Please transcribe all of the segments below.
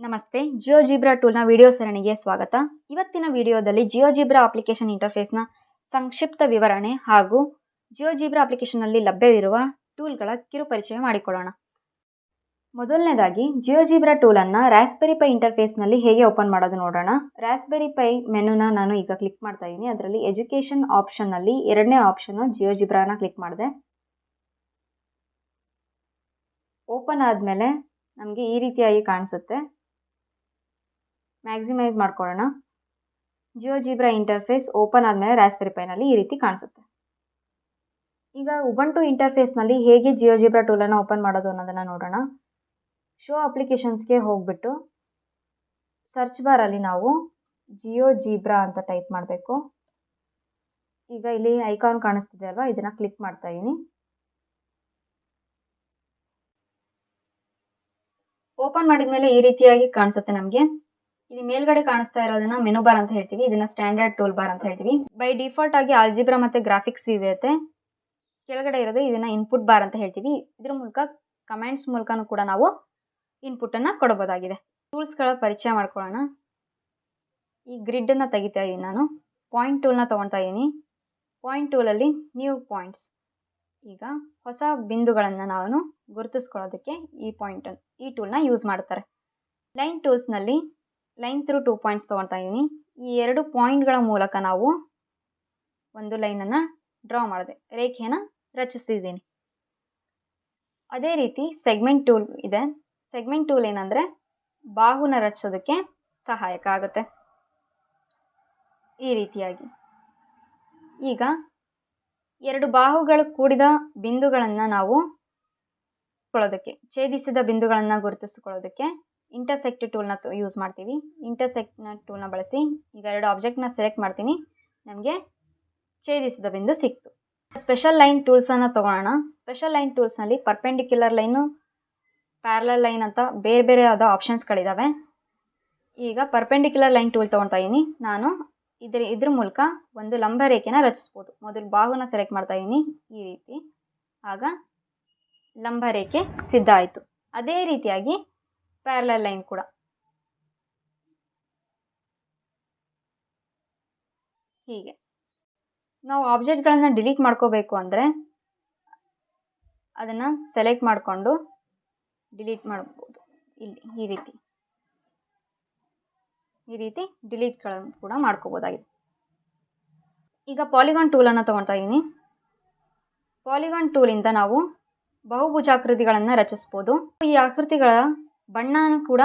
ನಮಸ್ತೆ. Jio zebra ಟೂಲ್ನ video ಸರಣಿಗೆ ಸ್ವಾಗತ. ಇವತ್ತಿನ ವಿಡಿಯೋದಲ್ಲಿ ಜಿಯೋ ಜಿಬ್ರಾ ಅಪ್ಲಿಕೇಶನ್ ಇಂಟರ್ಫೇಸ್ನ ಸಂಕ್ಷಿಪ್ತ ವಿವರಣೆ ಹಾಗೂ ಜಿಯೋ ಜಿಬ್ರಾ ಅಪ್ಲಿಕೇಶನ್ನಲ್ಲಿ ಲಭ್ಯವಿರುವ ಟೂಲ್ಗಳ ಕಿರು ಪರಿಚಯ ಮಾಡಿಕೊಳ್ಳೋಣ. ಮೊದಲನೇದಾಗಿ ಜಿಯೋ ಜಿಬ್ರಾ ಟೂಲನ್ನು ರ್ಯಾಸ್ಬೆರಿ ಪೈ ಇಂಟರ್ಫೇಸ್ನಲ್ಲಿ ಹೇಗೆ ಓಪನ್ ಮಾಡೋದು ನೋಡೋಣ. ರ್ಯಾಸ್ಬೆರಿ ಪೈ ಮೆನುನ ನಾನು ಈಗ ಕ್ಲಿಕ್ ಮಾಡ್ತಾ ಇದ್ದೀನಿ. ಅದರಲ್ಲಿ ಎಜುಕೇಷನ್ ಆಪ್ಷನ್ನಲ್ಲಿ ಎರಡನೇ ಆಪ್ಷನ್ನು ಜಿಯೋ ಜಿಬ್ರಾನ ಕ್ಲಿಕ್ ಮಾಡಿದೆ. ಓಪನ್ ಆದಮೇಲೆ ನಮಗೆ ಈ ರೀತಿಯಾಗಿ ಕಾಣಿಸುತ್ತೆ. ಮ್ಯಾಕ್ಸಿಮೈಸ್ ಮಾಡ್ಕೊಳ್ಳೋಣ. ಜಿಯೋ ಜೀಬ್ರಾ ಇಂಟರ್ಫೇಸ್ ಓಪನ್ ಆದಮೇಲೆ ರಾಸ್ಬೆರಿ ಪೈನಲ್ಲಿ ಈ ರೀತಿ ಕಾಣಿಸುತ್ತೆ. ಈಗ ಉಬಂಟು ಇಂಟರ್ಫೇಸ್ನಲ್ಲಿ ಹೇಗೆ ಜಿಯೋ ಜೀಬ್ರಾ ಟೂಲನ್ನು ಓಪನ್ ಮಾಡೋದು ಅನ್ನೋದನ್ನು ನೋಡೋಣ. ಶೋ ಅಪ್ಲಿಕೇಶನ್ಸ್ಗೆ ಹೋಗ್ಬಿಟ್ಟು ಸರ್ಚ್ ಬಾರಲ್ಲಿ ನಾವು ಜಿಯೋ ಜೀಬ್ರಾ ಅಂತ ಟೈಪ್ ಮಾಡಬೇಕು. ಈಗ ಇಲ್ಲಿ ಐಕಾನ್ ಕಾಣಿಸ್ತಿದೆ ಅಲ್ವಾ? ಇದನ್ನು ಕ್ಲಿಕ್ ಮಾಡ್ತಾ ಇದ್ದೀನಿ ಓಪನ್ ಮಾಡಿದ ಮೇಲೆ ಈ ರೀತಿಯಾಗಿ ಕಾಣಿಸುತ್ತೆ ನಮಗೆ. ಇಲ್ಲಿ ಮೇಲ್ಗಡೆ ಕಾಣಿಸ್ತಾ ಇರೋದನ್ನ ಮೆನು ಬಾರ್ ಅಂತ ಹೇಳ್ತೀವಿ. ಇದನ್ನ ಸ್ಟ್ಯಾಂಡರ್ಡ್ ಟೂಲ್ ಬಾರ್ ಅಂತ ಹೇಳ್ತೀವಿ. ಬೈ ಡಿಫಾಲ್ಟ್ ಆಗಿ ಆಲ್ಜಿಬ್ರಾ ಮತ್ತೆ ಗ್ರಾಫಿಕ್ಸ್ ವ್ಯೂ ಇರುತ್ತೆ. ಕೆಳಗಡೆ ಇರೋದು ಇದನ್ನ ಇನ್ಪುಟ್ ಬಾರ್ ಅಂತ ಹೇಳ್ತೀವಿ. ಇದ್ರ ಮೂಲಕ ಕಮೆಂಟ್ಸ್ ಮೂಲಕನೂ ಕೂಡ ನಾವು ಇನ್ಪುಟ್ ಅನ್ನ ಕೊಡಬಹುದಾಗಿದೆ ಟೂಲ್ಸ್ಗಳ ಪರಿಚಯ ಮಾಡ್ಕೊಳ್ಳೋಣ. ಈ ಗ್ರಿಡ್ ಅನ್ನ ತೆಗಿತಾ ಇದ್ದೀನಿ ನಾನು. ಪಾಯಿಂಟ್ ಟೂಲ್ನ ತಗೊಳ್ತಾ ಇದ್ದೀನಿ ಪಾಯಿಂಟ್ ಟೂಲಲ್ಲಿ ನ್ಯೂ ಪಾಯಿಂಟ್ಸ್. ಈಗ ಹೊಸ ಬಿಂದುಗಳನ್ನು ನಾನು ಗುರುತಿಸ್ಕೊಳ್ಳೋದಕ್ಕೆ ಈ ಪಾಯಿಂಟ್ ಈ ಟೂಲ್ನ ಯೂಸ್ ಮಾಡ್ತಾರೆ. ಲೈನ್ ಟೂಲ್ಸ್ನಲ್ಲಿ ಲೈನ್ ತ್ರೂ ಟೂ ಪಾಯಿಂಟ್ಸ್ ತೊಗೊಳ್ತಾ ಇದ್ದೀನಿ ಈ ಎರಡು ಪಾಯಿಂಟ್ಗಳ ಮೂಲಕ ನಾವು ಒಂದು ಲೈನನ್ನು ಡ್ರಾ ಮಾಡಿದೆ, ರೇಖೆಯನ್ನು ರಚಿಸ್ತಿದ್ದೀನಿ ಅದೇ ರೀತಿ ಸೆಗ್ಮೆಂಟ್ ಟೂಲ್ ಇದೆ. ಸೆಗ್ಮೆಂಟ್ ಟೂಲ್ ಏನಂದರೆ ಬಾಹುನ ರಚಿಸೋದಕ್ಕೆ ಸಹಾಯಕ ಆಗುತ್ತೆ. ಈ ರೀತಿಯಾಗಿ. ಈಗ ಎರಡು ಬಾಹುಗಳು ಕೂಡಿದ ಬಿಂದುಗಳನ್ನು ನಾವು ಕೊಳ್ಳೋದಕ್ಕೆ ಛೇದಿಸಿದ ಬಿಂದುಗಳನ್ನು ಗುರುತಿಸಿಕೊಳ್ಳೋದಕ್ಕೆ ಇಂಟರ್ಸೆಕ್ಟ್ ಟೂಲ್ನ ಯೂಸ್ ಮಾಡ್ತೀವಿ. ಇಂಟರ್ಸೆಕ್ಟ್ನ ಟೂಲ್ನ ಬಳಸಿ ಈಗ ಎರಡು ಆಬ್ಜೆಕ್ಟ್ನ ಸೆಲೆಕ್ಟ್ ಮಾಡ್ತೀನಿ. ನಮಗೆ ಛೇದಿಸಿದ ಬಿಂದು ಸಿಕ್ತು. ಸ್ಪೆಷಲ್ ಲೈನ್ ಟೂಲ್ಸನ್ನು ತೊಗೊಳೋಣ. ಸ್ಪೆಷಲ್ ಲೈನ್ ಟೂಲ್ಸ್ನಲ್ಲಿ ಪರ್ಪೆಂಡಿಕ್ಯುಲರ್ ಲೈನು ಪ್ಯಾರಲಲ್ ಲೈನ್ ಅಂತ ಬೇರೆ ಬೇರೆ ಆದ ಆಪ್ಷನ್ಸ್ಗಳಿದ್ದಾವೆ ಈಗ ಪರ್ಪೆಂಡಿಕ್ಯುಲರ್ ಲೈನ್ ಟೂಲ್ ತೊಗೊಳ್ತಾ ಇದ್ದೀನಿ ನಾನು ಇದ್ರ ಇದ್ರ ಮೂಲಕ ಒಂದು ಲಂಬ ರೇಖೆನ ರಚಿಸ್ಬೋದು. ಮೊದಲು ಬಾಹುನ ಸೆಲೆಕ್ಟ್ ಮಾಡ್ತಾ ಇದ್ದೀನಿ ಈ ರೀತಿ. ಆಗ ಲಂಬ ರೇಖೆ ಸಿದ್ಧ ಆಯಿತು. ಅದೇ ರೀತಿಯಾಗಿ ಪ್ಯಾರಲಲ್ ಲೈನ್ ಕೂಡ. ಹೀಗೆ. ನಾವು ಆಬ್ಜೆಕ್ಟ್ಗಳನ್ನು ಡಿಲೀಟ್ ಮಾಡ್ಕೋಬೇಕು ಅಂದರೆ ಅದನ್ನು ಸೆಲೆಕ್ಟ್ ಮಾಡಿಕೊಂಡು ಡಿಲೀಟ್ ಮಾಡ್ಬೋದು. ಇಲ್ಲಿ ಈ ರೀತಿ. ಈ ರೀತಿ ಡಿಲೀಟ್ಗಳನ್ನು ಕೂಡ ಮಾಡ್ಕೋಬೋದಾಗಿದೆ. ಈಗ ಪಾಲಿಗಾನ್ ಟೂಲನ್ನು ತೊಗೊಳ್ತಾ ಇದ್ದೀನಿ ಪಾಲಿಗಾನ್ ಟೂಲಿಂದ ನಾವು ಬಹುಭುಜಾಕೃತಿಗಳನ್ನು ರಚಿಸ್ಬೋದು. ಈ ಆಕೃತಿಗಳ ಬಣ್ಣನ ಕೂಡ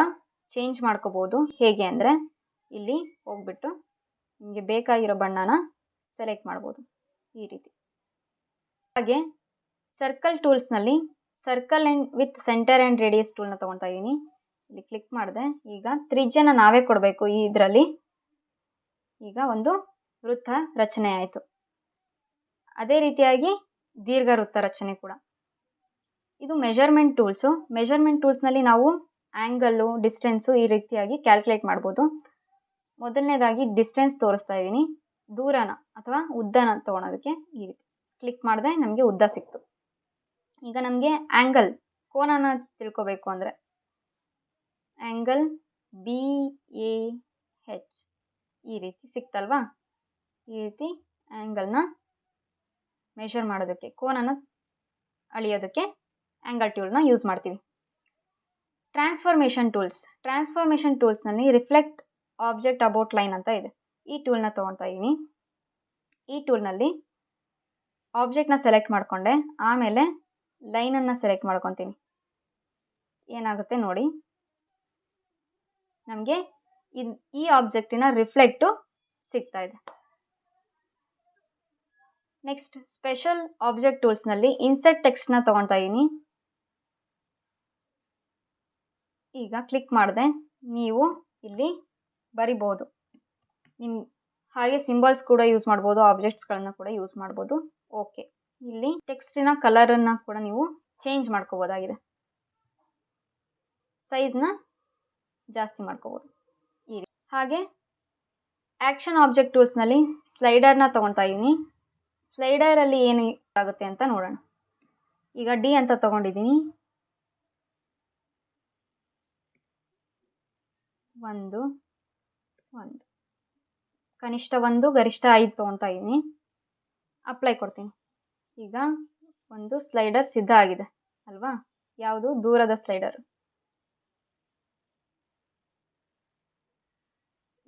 ಚೇಂಜ್ ಮಾಡ್ಕೋಬೋದು. ಹೇಗೆ ಅಂದರೆ ಇಲ್ಲಿ ಹೋಗ್ಬಿಟ್ಟು ನಿಮಗೆ ಬೇಕಾಗಿರೋ ಬಣ್ಣನ ಸೆಲೆಕ್ಟ್ ಮಾಡ್ಬೋದು. ಈ ರೀತಿ. ಹಾಗೆ circle ಟೂಲ್ಸ್ನಲ್ಲಿ circle and with centre and radius ಟೂಲ್ನ ತೊಗೊಳ್ತಾ ಇದ್ದೀನಿ ಇಲ್ಲಿ ಕ್ಲಿಕ್ ಮಾಡಿದೆ. ಈಗ ತ್ರಿಜ್ಯನ ನಾವೇ ಕೊಡಬೇಕು ಈ ಇದರಲ್ಲಿ. ಈಗ ಒಂದು ವೃತ್ತ ರಚನೆ ಆಯಿತು. ಅದೇ ರೀತಿಯಾಗಿ ದೀರ್ಘ ವೃತ್ತ ರಚನೆ ಕೂಡ. ಇದು ಮೆಜರ್ಮೆಂಟ್ ಟೂಲ್ಸು ಮೆಷರ್ಮೆಂಟ್ ಟೂಲ್ಸ್ನಲ್ಲಿ ನಾವು ಆ್ಯಂಗಲ್ಲು ಡಿಸ್ಟೆನ್ಸು ಈ ರೀತಿಯಾಗಿ ಕ್ಯಾಲ್ಕುಲೇಟ್ ಮಾಡ್ಬೋದು. ಮೊದಲನೇದಾಗಿ ಡಿಸ್ಟೆನ್ಸ್ ತೋರಿಸ್ತಾ ಇದ್ದೀನಿ. ದೂರನ ಅಥವಾ ಉದ್ದನ ತೊಗೊಳೋದಕ್ಕೆ ಈ ರೀತಿ. ಕ್ಲಿಕ್ ಮಾಡಿದೆ ನಮಗೆ ಉದ್ದ ಸಿಕ್ತು. ಈಗ ನಮಗೆ ಆ್ಯಂಗಲ್ ಕೋನನ ತಿಳ್ಕೊಬೇಕು ಅಂದರೆ. ಆ್ಯಂಗಲ್ ಬಿ ಎ ಹೆಚ್ ಈ ರೀತಿ ಸಿಕ್ತಲ್ವಾ? ಈ ರೀತಿ ಆ್ಯಂಗಲ್ನ ಮೆಷರ್ ಮಾಡೋದಕ್ಕೆ, ಕೋನನ ಅಳಿಯೋದಕ್ಕೆ ಆ್ಯಂಗಲ್ ಟ್ಯೂಲ್ನ ಯೂಸ್ ಮಾಡ್ತೀವಿ. ಟ್ರಾನ್ಸ್ಫಾರ್ಮೇಷನ್ ಟೂಲ್ಸ್ ಟ್ರಾನ್ಸ್ಫಾರ್ಮೇಷನ್ ಟೂಲ್ಸ್ನಲ್ಲಿ ರಿಫ್ಲೆಕ್ಟ್ ಆಬ್ಜೆಕ್ಟ್ ಅಬೌಟ್ ಲೈನ್ ಅಂತ ಇದೆ. ಈ ಟೂಲ್ನ ತೊಗೊಳ್ತಾ ಇದ್ದೀನಿ ಈ ಟೂಲ್ನಲ್ಲಿ ಆಬ್ಜೆಕ್ಟ್ನ ಸೆಲೆಕ್ಟ್ ಮಾಡಿಕೊಂಡೆ. ಆಮೇಲೆ ಲೈನನ್ನು ಸೆಲೆಕ್ಟ್ ಮಾಡ್ಕೊತೀನಿ. ಏನಾಗುತ್ತೆ ನೋಡಿ. ನಮಗೆ ಈ ಆಬ್ಜೆಕ್ಟಿನ ರಿಫ್ಲೆಕ್ಟು ಸಿಗ್ತಾ ಇದೆ. ನೆಕ್ಸ್ಟ್ ಸ್ಪೆಷಲ್ ಆಬ್ಜೆಕ್ಟ್ ಟೂಲ್ಸ್ನಲ್ಲಿ ಇನ್ಸೆಟ್ ಟೆಕ್ಸ್ಟ್ನ ತೊಗೊಳ್ತಾ ಇದ್ದೀನಿ ಈಗ ಕ್ಲಿಕ್ ಮಾಡಿದೆ. ನೀವು ಇಲ್ಲಿ ಬರಿಬೋದು. ನಿಮ್ಮ ಹಾಗೆ ಸಿಂಬಲ್ಸ್ ಕೂಡ ಯೂಸ್ ಮಾಡ್ಬೋದು ಆಬ್ಜೆಕ್ಟ್ಸ್ಗಳನ್ನು ಕೂಡ ಯೂಸ್ ಮಾಡ್ಬೋದು. ಓಕೆ ಇಲ್ಲಿ ಟೆಕ್ಸ್ಟಿನ ಕಲರನ್ನು ಕೂಡ ನೀವು ಚೇಂಜ್ ಮಾಡ್ಕೋಬೋದಾಗಿದೆ. ಸೈಜ್ನ ಜಾಸ್ತಿ ಮಾಡ್ಕೋಬೋದು. ಈ ಹಾಗೆ ಆ್ಯಕ್ಷನ್ ಆಬ್ಜೆಕ್ಟ್ ಟೂಲ್ಸ್ನಲ್ಲಿ ಸ್ಲೈಡರ್ನ ತೊಗೊಳ್ತಾ ಇದ್ದೀನಿ ಸ್ಲೈಡರಲ್ಲಿ ಏನು ಆಗುತ್ತೆ ಅಂತ ನೋಡೋಣ. ಈಗ ಡಿ ಅಂತ ತೊಗೊಂಡಿದ್ದೀನಿ ಒಂದು ಒಂದು. ಕನಿಷ್ಠ ಒಂದು, ಗರಿಷ್ಠ ಐದು ತೊಗೊತಾ ಇದ್ದೀನಿ ಅಪ್ಲೈ ಕೊಡ್ತೀನಿ. ಈಗ ಒಂದು ಸ್ಲೈಡರ್ ಸಿದ್ಧ ಆಗಿದೆ, ಅಲ್ವಾ? ಯಾವುದು? ದೂರದ ಸ್ಲೈಡರ್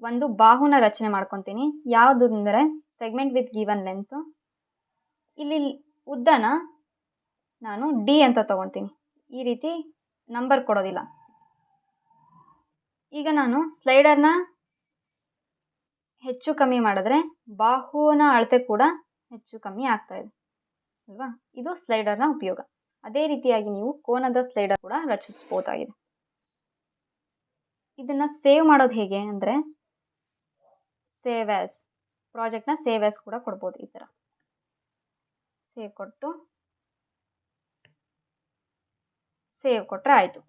ಒಂದು ಬಾಹುನ ರಚನೆ ಮಾಡ್ಕೊತೀನಿ. ಯಾವುದು ಅಂದರೆ ಸೆಗ್ಮೆಂಟ್ ವಿತ್ ಗಿವನ್ ಲೆಂತ್ ಇಲ್ಲಿ ಉದ್ದನ ನಾನು ಡಿ ಅಂತ ತಗೊಳ್ತೀನಿ ಈ ರೀತಿ ನಂಬರ್ ಕೊಡೋದಿಲ್ಲ. ಈಗ ನಾನು ಸ್ಲೈಡರ್ನ ಹೆಚ್ಚು ಕಮ್ಮಿ ಮಾಡಿದ್ರೆ ಬಾಹುವಿನ ಅಳತೆ ಕೂಡ ಹೆಚ್ಚು ಕಮ್ಮಿ ಆಗ್ತಾ ಇದೆ, ಅಲ್ವಾ? ಇದು ಸ್ಲೈಡರ್ನ ಉಪಯೋಗ. ಅದೇ ರೀತಿಯಾಗಿ ನೀವು ಕೋನದ ಸ್ಲೈಡರ್ ಕೂಡ ರಚಿಸ್ಬೋದಾಗಿದೆ. ಇದನ್ನು ಸೇವ್ ಮಾಡೋದು ಹೇಗೆ ಅಂದರೆ, ಸೇವ್ ಆ್ಯಸ್ ಪ್ರಾಜೆಕ್ಟ್ನ ಸೇವ್ ಆ್ಯಸ್ ಕೂಡ ಕೊಡ್ಬೋದು ಈ ಥರ ಸೇವ್ ಕೊಟ್ಟು, ಸೇವ್ ಕೊಟ್ಟರೆ ಆಯಿತು.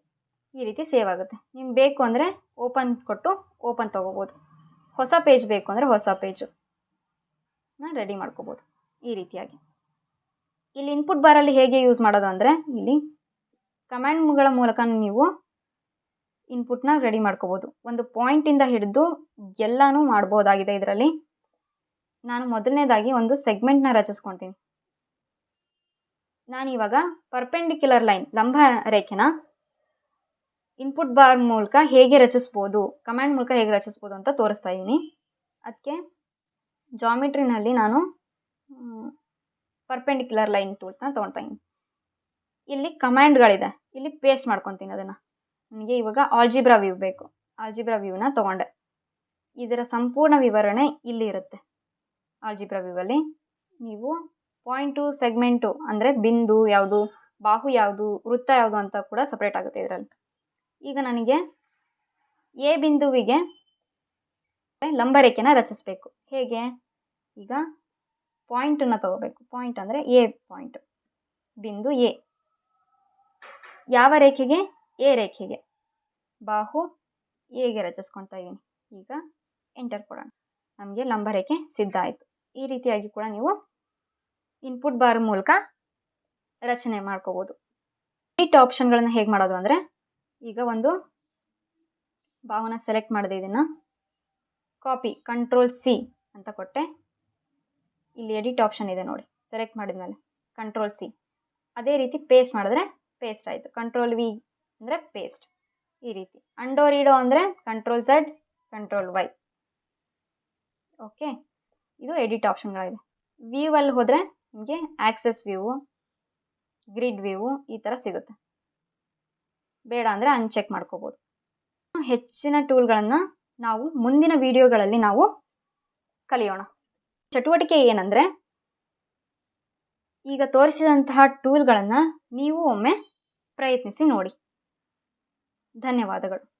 ಈ ರೀತಿ ಸೇವ್ ಆಗುತ್ತೆ. ನಿಮ್ಗೆ ಬೇಕು ಅಂದರೆ ಓಪನ್ ಕೊಟ್ಟು ಓಪನ್ ತೊಗೋಬೋದು. ಹೊಸ ಪೇಜ್ ಬೇಕು ಅಂದರೆ ಹೊಸ ಪೇಜು ರೆಡಿ ಮಾಡ್ಕೋಬೋದು. ಈ ರೀತಿಯಾಗಿ. ಇಲ್ಲಿ ಇನ್ಪುಟ್ ಬಾರಲ್ಲಿ ಹೇಗೆ ಯೂಸ್ ಮಾಡೋದು ಅಂದರೆ ಇಲ್ಲಿ ಕಮ್ಯಾಂಡ್ಗಳ ಮೂಲಕ ನೀವು ಇನ್ಪುಟ್ನ ರೆಡಿ ಮಾಡ್ಕೋಬೋದು. ಒಂದು ಪಾಯಿಂಟಿಂದ ಹಿಡಿದು ಎಲ್ಲನೂ ಮಾಡ್ಬೋದಾಗಿದೆ ಇದರಲ್ಲಿ. ನಾನು ಮೊದಲನೇದಾಗಿ ಒಂದು ಸೆಗ್ಮೆಂಟ್ನ ನಾನು ನಾನಿವಾಗ ಪರ್ಪೆಂಡಿಕ್ಯುಲರ್ ಲೈನ್ ಲಂಬ ರೇಖೆನ ಇನ್ಪುಟ್ ಬಾರ್ ಮೂಲಕ ಹೇಗೆ ರಚಿಸ್ಬೋದು? ಕಮ್ಯಾಂಡ್ ಮೂಲಕ ಹೇಗೆ ರಚಿಸ್ಬೋದು ಅಂತ ತೋರಿಸ್ತಾ ಇದ್ದೀನಿ ಅದಕ್ಕೆ ಜಾಮಿಟ್ರಿನಲ್ಲಿ ನಾನು ಪರ್ಪೆಂಡಿಕ್ಯುಲರ್ ಲೈನ್ ಟೂಲ್ನ ತೊಗೊಳ್ತಾ ಇದ್ದೀನಿ ಇಲ್ಲಿ ಕಮ್ಯಾಂಡ್ಗಳಿದೆ ಇಲ್ಲಿ ಪೇಸ್ಟ್ ಮಾಡ್ಕೊತೀನಿ ಅದನ್ನು. ನನಗೆ ಇವಾಗ ಆಲ್ಜಿಬ್ರಾ ವ್ಯೂ ಬೇಕು. ಆಲ್ಜಿಬ್ರಾ ವ್ಯೂನ ತೊಗೊಂಡೆ. ಇದರ ಸಂಪೂರ್ಣ ವಿವರಣೆ ಇಲ್ಲಿ ಇರುತ್ತೆ. ಆಲ್ಜಿಬ್ರಾ ವ್ಯೂವಲ್ಲಿ ನೀವು ಪಾಯಿಂಟು ಸೆಗ್ಮೆಂಟು ಅಂದರೆ ಬಿಂದು ಯಾವುದು, ಬಾಹು ಯಾವುದು, ವೃತ್ತ ಯಾವುದು ಅಂತ ಕೂಡ ಸಪ್ರೇಟ್ ಆಗುತ್ತೆ ಇದರಲ್ಲಿ. ಈಗ ನನಗೆ ಎ ಬಿಂದುವಿಗೆ ಲಂಬರೇಖೆನ ರಚಿಸಬೇಕು. ಹೇಗೆ? ಈಗ ಪಾಯಿಂಟನ್ನು ತಗೋಬೇಕು. ಪಾಯಿಂಟ್ ಅಂದರೆ ಎ ಪಾಯಿಂಟ್ ಬಿಂದು ಎ. ಯಾವ ರೇಖೆಗೆ? ಎ ರೇಖೆಗೆ. ಬಾಹು ಎಗೆ ರಚಿಸ್ಕೊಳ್ತಾ ಇದ್ದೀನಿ ಈಗ ಎಂಟರ್ ಕೊಡೋಣ. ನಮಗೆ ಲಂಬರೇಖೆ ಸಿದ್ಧ ಆಯಿತು. ಈ ರೀತಿಯಾಗಿ ಕೂಡ ನೀವು ಇನ್ಪುಟ್ ಬಾರ್ ಮೂಲಕ ರಚನೆ ಮಾಡ್ಕೋಬೋದು. ಇಟ್ ಆಪ್ಷನ್ಗಳನ್ನು ಹೇಗೆ ಮಾಡೋದು ಅಂದರೆ ಈಗ ಒಂದು ಬಾಹುನ ಸೆಲೆಕ್ಟ್ ಮಾಡಿದೆ ಇದನ್ನು. ಕಾಪಿ ಕಂಟ್ರೋಲ್ ಸಿ ಅಂತ ಕೊಟ್ಟೆ. ಇಲ್ಲಿ ಎಡಿಟ್ ಆಪ್ಷನ್ ಇದೆ ನೋಡಿ. ಸೆಲೆಕ್ಟ್ ಮಾಡಿದ್ಮೇಲೆ ಕಂಟ್ರೋಲ್ ಸಿ ಅದೇ ರೀತಿ ಪೇಸ್ಟ್ ಮಾಡಿದ್ರೆ ಪೇಸ್ಟ್ ಆಯಿತು. ಕಂಟ್ರೋಲ್ ವಿ ಅಂದರೆ ಪೇಸ್ಟ್ ಈ ರೀತಿ. ಅಂಡೋ ರೀಡೋ ಅಂದರೆ control Z control Y okay ಇದು ಎಡಿಟ್ ಆಪ್ಷನ್ಗಳಾಗಿದೆ ವ್ಯೂ ಅಲ್ಲಿ ಹೋದರೆ ನಿಮಗೆ ಆಕ್ಸೆಸ್ ವ್ಯೂವು ಗ್ರಿಡ್ ವ್ಯೂವು ಈ ಥರ ಸಿಗುತ್ತೆ. ಬೇಡ ಅಂದರೆ ಅನ್ಚೆಕ್ ಮಾಡ್ಕೋಬೋದು. ಹೆಚ್ಚಿನ ಟೂಲ್ಗಳನ್ನು ನಾವು ಮುಂದಿನ ವಿಡಿಯೋಗಳಲ್ಲಿ ನಾವು ಕಲಿಯೋಣ. ಚಟುವಟಿಕೆ ಏನಂದರೆ, ಈಗ ತೋರಿಸಿದಂತಹ ಟೂಲ್ಗಳನ್ನು ನೀವು ಒಮ್ಮೆ ಪ್ರಯತ್ನಿಸಿ ನೋಡಿ. ಧನ್ಯವಾದಗಳು.